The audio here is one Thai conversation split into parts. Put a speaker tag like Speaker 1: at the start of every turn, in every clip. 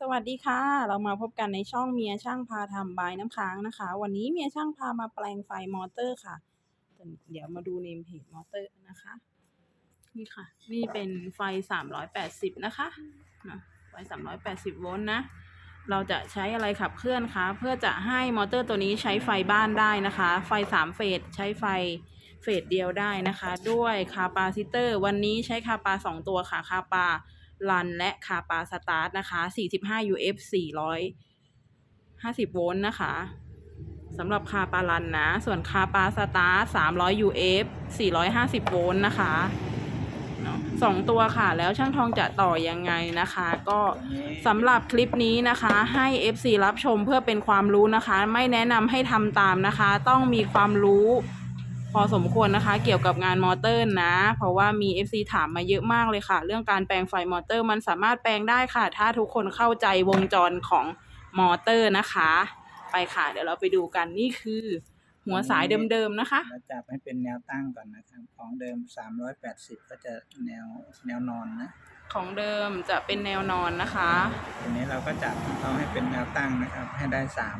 Speaker 1: สวัสดีค่ะ เรามาพบกันในช่องเมียช่างพาทำบายน้ำค้างนะคะ วันนี้เมียช่างพามาแปลงไฟมอเตอร์ค่ะ เดี๋ยวมาดูเนมเพจมอเตอร์นะคะ นี่ค่ะ นี่เป็นไฟ 380 นะคะนะไฟ 380 โวลต์นะ เราจะใช้อะไรขับเคลื่อนคะ เพื่อจะให้มอเตอร์ตัวนี้ใช้ไฟบ้านได้นะคะ ไฟ 3 เฟสใช้ไฟเฟสเดียวได้นะคะ ด้วยคาปาซิเตอร์ วันนี้ใช้คาปา 2 ตัวค่ะ คาปา รันและคาปาสตาร์ทนะคะ 45 UF 450 โวลต์นะคะสำหรับคาปารันนะ ส่วนคาปาสตาร์ท300 UF 450 โวลต์นะคะสองตัวค่ะ แล้วช่างทองจะต่อยังไงนะคะ ก็สำหรับคลิปนี้นะคะ ให้ FC รับชมเพื่อเป็นความรู้นะคะ ไม่แนะนำให้ทำตามนะคะ ต้องมีความรู้ อสมควรนะคะ เกี่ยวกับงานมอเตอร์นะ เพราะว่ามี FC ถามมาเยอะมากเลยค่ะ เรื่องการแปลงไฟมอเตอร์มันสามารถแปลงได้ค่ะ ถ้าทุกคนเข้าใจวงจรของมอเตอร์นะคะ ไปค่ะ เดี๋ยวเราไปดูกันนี่คือ หัวสายเดิมๆนะคะ
Speaker 2: เราจับให้เป็นแนวตั้งก่อนนะครับ ของเดิม 380 ก็จะแนวแนวนอนนะ
Speaker 1: ของเดิมจะเป็นแนวนอนนะคะ
Speaker 2: ทีนี้เราก็จับเอาให้เป็นแนวตั้งนะครับ ให้ได้สาม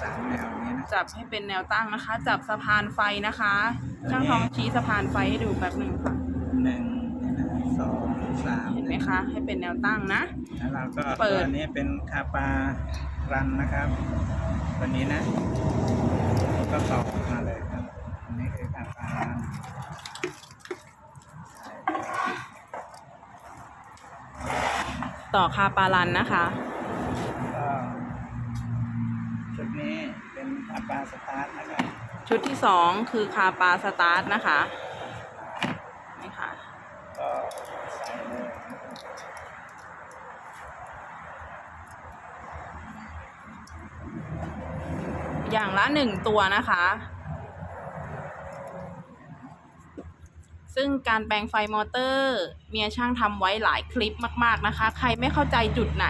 Speaker 2: สามแนวนี้นะ
Speaker 1: จับให้เป็นแนวตั้งนะคะ จับสะพานไฟนะคะช่างทองชี้สะพานไฟให้ดูแป๊บหนึ่งค่ะ
Speaker 2: หนึ่งสองสาม
Speaker 1: เห็นไหมคะ ให้เป็นแนวตั้งนะ
Speaker 2: แล้วเราก็
Speaker 1: เปิด
Speaker 2: ตัวนี้เป็นคาปารันนะครับ ตัวนี้นะก็ต่อมาเลยครับอันนี้คือคาปารัน
Speaker 1: ต่อคาปารันนะคะ
Speaker 2: ก็ชุดนี้เป็นคาปาสตาร์ทนะครับ
Speaker 1: ชุดที่สองคือคาปาสตาร์ทนะคะนี่ค่ะ
Speaker 2: ก็ใส่เลย
Speaker 1: อย่างละหนึ่งตัวนะคะ ซึ่งการแปลงไฟมอเตอร์ เมียช่างทำไว้หลายคลิปมากๆนะคะ ใครไม่เข้าใจจุดไหน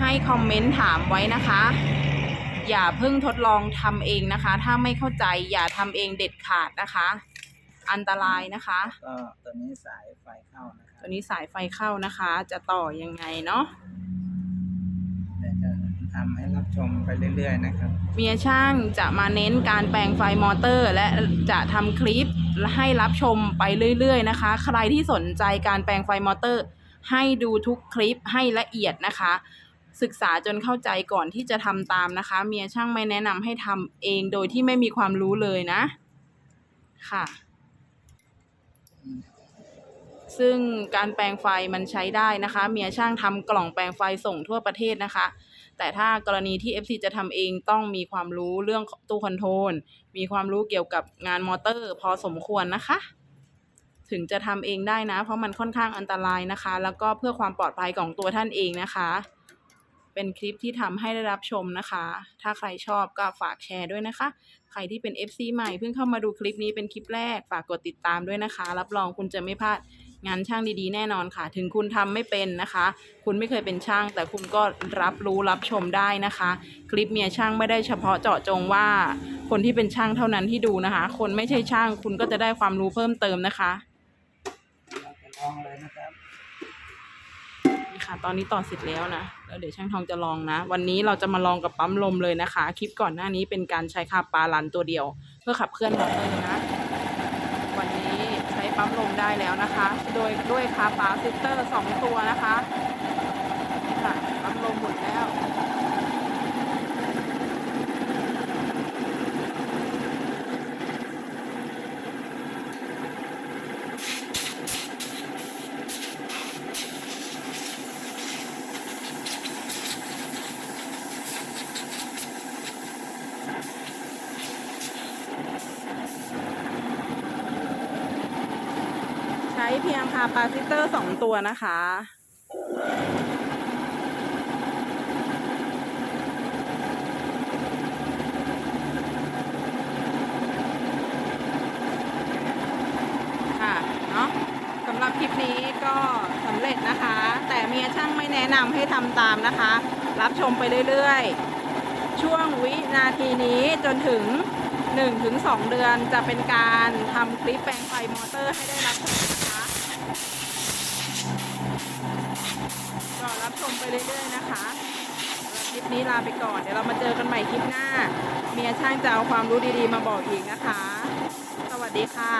Speaker 1: ให้คอมเมนต์ถามไว้นะคะ อย่าเพิ่งทดลองทำเองนะคะ ถ้าไม่เข้าใจอย่าทำเองเด็ดขาดนะคะ อันตรายนะคะ
Speaker 2: ก็ตัวนี้สายไฟเข้านะครั
Speaker 1: ตั
Speaker 2: บ
Speaker 1: วนี้สายไฟเข้านะคะ จะต่อยังไงเนาะ
Speaker 2: เดี๋ยวจะทำให้รับชมไปเรื่อย ๆ นะครับ
Speaker 1: เมียช่างจะมาเน้นการแปลงไฟมอเตอร์ และจะทำคลิป ให้รับชมไปเรื่อยๆนะคะ ใครที่สนใจการแปลงไฟมอเตอร์ ให้ดูทุกคลิปให้ละเอียดนะคะ ศึกษาจนเข้าใจก่อนที่จะทำตามนะคะ เมียช่างไม่แนะนำให้ทำเองโดยที่ไม่มีความรู้เลยนะ ค่ะ ซึ่งการแปลงไฟมันใช้ได้นะคะ เมียช่างทำกล่องแปลงไฟส่งทั่วประเทศนะคะ แต่ถ้ากรณีที่ FC จะทำเองต้องมีความรู้เรื่องตู้คอนโทรล มีความรู้เกี่ยวกับงานมอเตอร์ พอสมควรนะคะ ถึงจะทำเองได้นะ เพราะมันค่อนข้างอันตรายนะคะ แล้วก็เพื่อความปลอดภัยของตัวท่านเองนะคะ เป็นคลิปที่ทำให้ได้รับชมนะคะ ถ้าใครชอบก็ฝากแชร์ด้วยนะคะ ใครที่เป็น FC ใหม่เพิ่งเข้ามาดูคลิปนี้เป็นคลิปแรก ฝากกดติดตามด้วยนะคะ รับรองคุณจะไม่พลาด งานช่างดีๆ แน่นอนค่ะ ถึงคุณทำไม่เป็นนะคะ คุณไม่เคยเป็นช่าง แต่คุณก็รับรู้รับชมได้นะคะ คลิปเมียช่างไม่ได้เฉพาะเจาะจงว่า คนที่เป็นช่างเท่านั้นที่ดูนะคะ คนไม่ใช่ช่างคุณก็จะได้ความรู้เพิ่มเติมนะคะ
Speaker 2: เราจะลองเลยนะครับ
Speaker 1: นี่ค่ะตอนนี้ต่อเสร็จแล้วนะแล้วเดี๋ยวช่างทองจะลองนะ วันนี้เราจะมาลองกับปั๊มลมเลยนะคะ คลิปก่อนหน้านี้เป็นการใช้คาปาลันตัวเดียว เพื่อขับเคลื่อนมอเตอร์นะ วันนี้ใช้ปั๊มลม ได้แล้วนะคะ โดยด้วยคาปาซิสเตอร์สองตัวนะคะค่ะปั๊มลมหมดแล้ว ช้เพียงคาปาซิเตอร์สองตัวนะคะ ค่ะเนาะสำหรับคลิปนี้ก็สำเร็จนะคะ แต่เมียช่างไม่แนะนำให้ทำตามนะคะ รับชมไปเรื่อยๆ ช่วงวินาทีนี้จนถึง 1-2 เดือนจะเป็นการทำคลิปแปลงไฟมอเตอร์ให้ได้รับชมนะคะก็รับชมไปเรื่อยๆนะคะคลิปนี้ลาไปก่อน เดี๋ยวเรามาเจอกันใหม่คลิปหน้า เมียช่างจะเอาความรู้ดีๆมาบอกอีกนะคะ สวัสดีค่ะ